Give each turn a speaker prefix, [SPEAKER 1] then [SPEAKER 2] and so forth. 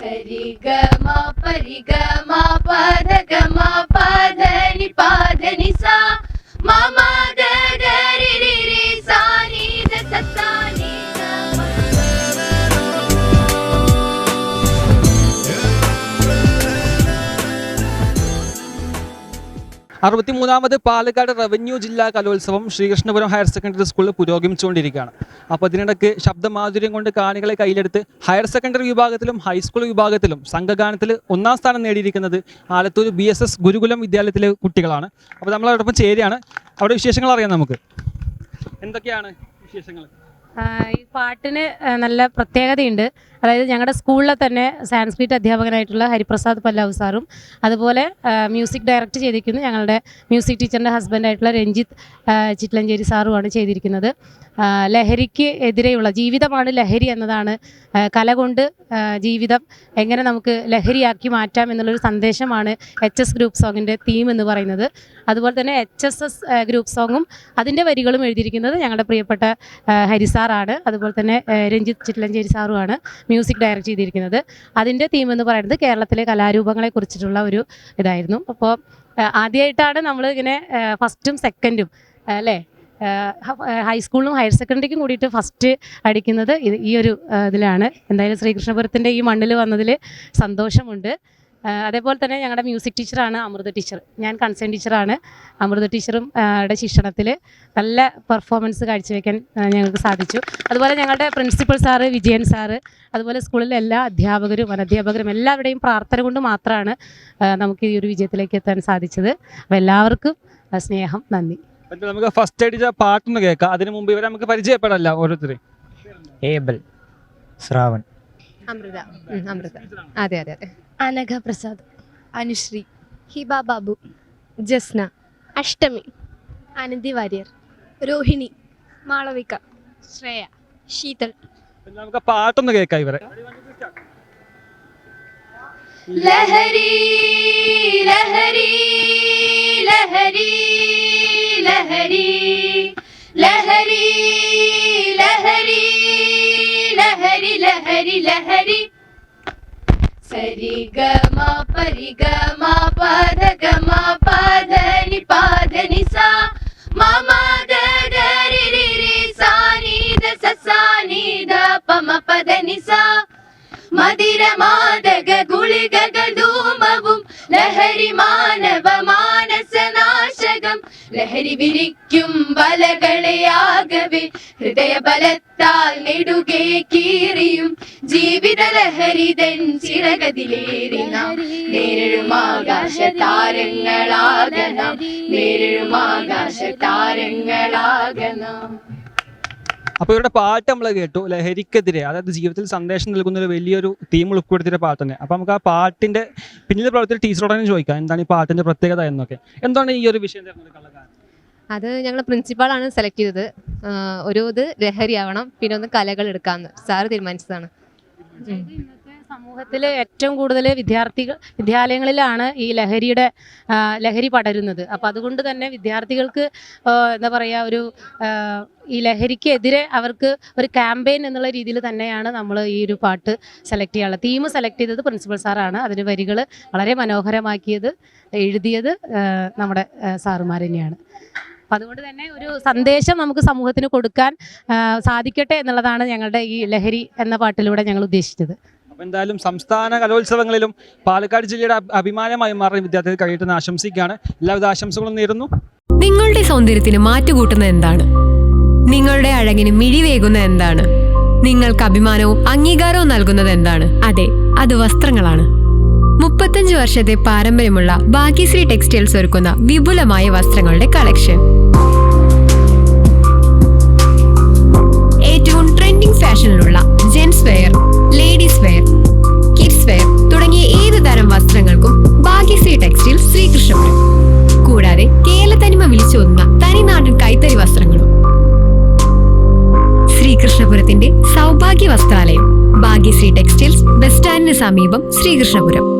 [SPEAKER 1] சரி க மா பரி க மா பாத க மா பாத நி பாத நி சா மா மா
[SPEAKER 2] അറുപത്തിമൂന്നാമത് പാലക്കാട് റവന്യൂ ജില്ലാ കലോത്സവം ശ്രീകൃഷ്ണപുരം ഹയർ സെക്കൻഡറി സ്കൂളിൽ പുരോഗമിച്ചുകൊണ്ടിരിക്കുകയാണ് അപ്പോൾ അതിനിടയ്ക്ക് ശബ്ദമാധുര്യം കൊണ്ട് കാണികളെ കയ്യിലെടുത്ത് ഹയർ സെക്കൻഡറി വിഭാഗത്തിലും ഹൈസ്കൂൾ വിഭാഗത്തിലും സംഘഗാനത്തിൽ ഒന്നാം സ്ഥാനം നേടിയിരിക്കുന്നത് Alathur B S S Gurukulam വിദ്യാലയത്തിലെ കുട്ടികളാണ്. അപ്പോൾ നമ്മളോടൊപ്പം ചേരുകയാണ്. അവിടെ വിശേഷങ്ങൾ അറിയാം നമുക്ക്. എന്തൊക്കെയാണ് വിശേഷങ്ങൾ?
[SPEAKER 3] ഈ പാട്ടിന് നല്ല പ്രത്യേകതയുണ്ട്. അതായത് ഞങ്ങളുടെ സ്കൂളിലെ തന്നെ സാൻസ്ക്രിറ്റ് അധ്യാപകനായിട്ടുള്ള ഹരിപ്രസാദ് പല്ലാവ് സാറും അതുപോലെ മ്യൂസിക് ഡയറക്റ്റ് ചെയ്തിരിക്കുന്നത് ഞങ്ങളുടെ മ്യൂസിക് ടീച്ചറിന്റെ ഹസ്ബൻഡായിട്ടുള്ള രഞ്ജിത്ത് ചിറ്റലഞ്ചേരി സാറുമാണ് ചെയ്തിരിക്കുന്നത്. ലഹരിക്ക് എതിരെയുള്ള ജീവിതമാണ് ലഹരി എന്നതാണ് കല കൊണ്ട് ജീവിതം എങ്ങനെ നമുക്ക് ലഹരിയാക്കി മാറ്റാം എന്നുള്ളൊരു സന്ദേശമാണ് എച്ച് എസ് ഗ്രൂപ്പ് സോങ്ങിന്റെ തീം എന്ന് പറയുന്നത്. അതുപോലെ തന്നെ എച്ച് എസ് എസ് ഗ്രൂപ്പ് സോങ്ങും അതിന്റെ വരികളും എഴുതിയിരിക്കുന്നത് ഞങ്ങളുടെ പ്രിയപ്പെട്ട ആ, ഹരിസാറാണ് അതുപോലെ തന്നെ രഞ്ജിത്ത് ചിറ്റലഞ്ചേരി സാറുമാണ് മ്യൂസിക് ഡയറക്റ്റ് ചെയ്തിരിക്കുന്നത്. അതിന്റെ തീം എന്ന് പറയുന്നത് കേരളത്തിലെ കലാരൂപങ്ങളെ കുറിച്ചിട്ടുള്ള ഒരു ഇതായിരുന്നു. അപ്പോൾ ആദ്യമായിട്ടാണ് നമ്മൾ ഇങ്ങനെ ഫസ്റ്റും സെക്കൻഡും അല്ലേ? ഹൈസ്കൂളിലും ഹയർ സെക്കൻഡറിക്കും കൂടിയിട്ട് ഫസ്റ്റ് അടിക്കുന്നത് ഈ ഒരു ഇതിലാണ്. എന്തായാലും ശ്രീകൃഷ്ണപുരത്തിന്റെ ഈ മണ്ണിൽ വന്നതിൽ സന്തോഷമുണ്ട്. അതേപോലെ തന്നെ ഞങ്ങളുടെ മ്യൂസിക് ടീച്ചറാണ് അമൃത ടീച്ചർ ഞാൻ കൺസേൺ ടീച്ചറാണ് അമൃത ടീച്ചറും അവിടെ ശിക്ഷണത്തിൽ നല്ല പെർഫോമൻസ് കാഴ്ചവെക്കാൻ ഞങ്ങൾക്ക് സാധിച്ചു. അതുപോലെ ഞങ്ങളുടെ പ്രിൻസിപ്പൽ സാറ് വിജയൻ സാറ് അതുപോലെ സ്കൂളിലെ എല്ലാ അധ്യാപകരും അനധ്യാപകരും എല്ലാവരുടെയും പ്രാർത്ഥന കൊണ്ട് മാത്രമാണ് നമുക്ക് ഈ ഒരു വിജയത്തിലേക്ക് എത്താൻ സാധിച്ചത്. അപ്പോൾ എല്ലാവർക്കും സ്നേഹം നന്ദി.
[SPEAKER 2] അപ്പോൾ നമുക്ക് ഫസ്റ്റ് അടിച്ച പാട്ടൊന്ന് കേൾക്കാം. അതിന് മുമ്പ് ഇവരെ നമുക്ക് പരിചയപ്പെടല്ല ഓരോരുത്തരെയും
[SPEAKER 4] ഏബൽ ശ്രാവൺ.
[SPEAKER 5] അമൃത. അമൃത. അതെ അതെ അതെ.
[SPEAKER 1] അനഘ പ്രസാദ്. അനുശ്രീ.
[SPEAKER 5] ഹിബ ബാബു.
[SPEAKER 1] ജസ്ന.
[SPEAKER 5] അഷ്ടമി.
[SPEAKER 1] അനന്തി വാര്യർ.
[SPEAKER 5] രോഹിണി. മാളവിക. ശ്രേയ. ശീതൾ.
[SPEAKER 2] നമുക്ക് പാട്ടൊന്ന് കേൾക്കാം ഇവരെ.
[SPEAKER 1] ലഹരി ലഹരി ലഹരി ലഹരി. ലഹരി ലഹരി ലഹരി ലഹരി ലഹരി. रि ग म प रि ग म प ध ग म प ध नि प ध नि सा म म ग ग रि रि रि सा नि द स सा नि द प म प ध नि सा മതിരമാതക ഗുളികകൾ ധൂമവും ലഹരി മാനവമാ ലഹരി വിരിക്കും ഹൃദയ ഹൃദയബലത്താൽ നെടുകെ കീറിയും ജീവിത ലഹരിതൻ ചിറകതിലേറി നാം. നേരിടും ആകാശ താരങ്ങളാകണം നേരിടും ആകാശ താരങ്ങളാകണം
[SPEAKER 2] അപ്പൊ ഇവരുടെ പാട്ട് നമ്മൾ കേട്ടു ലഹരിക്കെതിരെ. അതായത് ജീവിതത്തിൽ സന്ദേശം നൽകുന്ന ഒരു വലിയൊരു തീം ഉൾപ്പെടുത്തിയ പാട്ട് തന്നെ അപ്പൊ നമുക്ക് ആ പാട്ടിന്റെ പിന്നീട് പ്രവർത്തി ടീച്ചറോട് ചോദിക്കാം എന്താണ് ഈ പാട്ടിന്റെ പ്രത്യേകത എന്നൊക്കെ. എന്താണ് ഈ ഒരു വിഷയം തിരഞ്ഞെടുക്കാനുള്ള
[SPEAKER 5] അത് ഞങ്ങൾ പ്രിൻസിപ്പാളാണ് സെലക്ട് ചെയ്തത്. ഒരു ഇത് ആവണം പിന്നെ ഒന്ന് കലകൾ എടുക്കാമെന്ന് സാറ് തീരുമാനിച്ചതാണ്.
[SPEAKER 3] സമൂഹത്തിൽ ഏറ്റവും കൂടുതൽ വിദ്യാർത്ഥികൾ വിദ്യാലയങ്ങളിലാണ് ഈ ലഹരിയുടെ ലഹരി പടരുന്നത്. അപ്പം അതുകൊണ്ട് തന്നെ വിദ്യാർത്ഥികൾക്ക് എന്താ പറയുക ഒരു ഈ ലഹരിക്കെതിരെ അവർക്ക് ഒരു ക്യാമ്പയിൻ എന്നുള്ള രീതിയിൽ തന്നെയാണ് നമ്മൾ ഈ ഒരു പാട്ട് സെലക്ട് ചെയ്യാനുള്ളത് തീം സെലക്ട് ചെയ്തത് പ്രിൻസിപ്പൽ സാറാണ്. അതിന് വരികൾ വളരെ മനോഹരമാക്കിയത് എഴുതിയത് നമ്മുടെ സാറുമാർ തന്നെയാണ്. അതുകൊണ്ട് തന്നെ ഒരു സന്ദേശം നമുക്ക് സമൂഹത്തിന് കൊടുക്കാൻ സാധിക്കട്ടെ എന്നുള്ളതാണ് ഞങ്ങളുടെ ഈ ലഹരി എന്ന പാട്ടിലൂടെ ഞങ്ങൾ ഉദ്ദേശിച്ചത്.
[SPEAKER 2] അപ്പോൾ എന്തായാലും സംസ്ഥാന കലോത്സവങ്ങളിലും പാലക്കാട് ജില്ലയുടെ അഭിമാനമായി മാറിയ വിദ്യാർത്ഥികൾ കഴിയട്ടെന്ന് ആശംസിക്കുകയാണ്. എല്ലാവിധ ആശംസകളും നേരുന്നു.
[SPEAKER 6] നിങ്ങളുടെ സൗന്ദര്യത്തിന് മാറ്റുകൂട്ടുന്ന എന്താണ്? നിങ്ങളുടെ അഴകിന് മിഴിവേകുന്ന എന്താണ്? നിങ്ങൾക്ക് അഭിമാനവും അംഗീകാരവും നൽകുന്നത് എന്താണ്? അതെ അത് വസ്ത്രങ്ങളാണ്. മുപ്പത്തഞ്ച് വർഷത്തെ പാരമ്പര്യമുള്ള ഭാഗ്യശ്രീ ടെക്സ്റ്റൈൽസ് ഒരുക്കുന്ന വിപുലമായ വസ്ത്രങ്ങളുടെ കളക്ഷൻ. ഏറ്റവും trending ഫാഷനിലുള്ള gents wear ladies wear kids wear തുടങ്ങിയ ഏത് തരം വസ്ത്രങ്ങൾക്കും ഭാഗ്യശ്രീ ടെക്സ്റ്റൈൽസ് ശ്രീകൃഷ്ണപുരം. കൂടാതെ കേരളത്തനിമ വിളിച്ചോതുന്ന തനിനാടൻ കൈത്തറി വസ്ത്രങ്ങളും. ശ്രീകൃഷ്ണപുരത്തിന്റെ സൗഭാഗ്യ വസ്ത്രാലയം ഭാഗ്യശ്രീ ടെക്സ്റ്റൈൽസ് ബസ് സ്റ്റാൻഡിന് സമീപം ശ്രീകൃഷ്ണപുരം.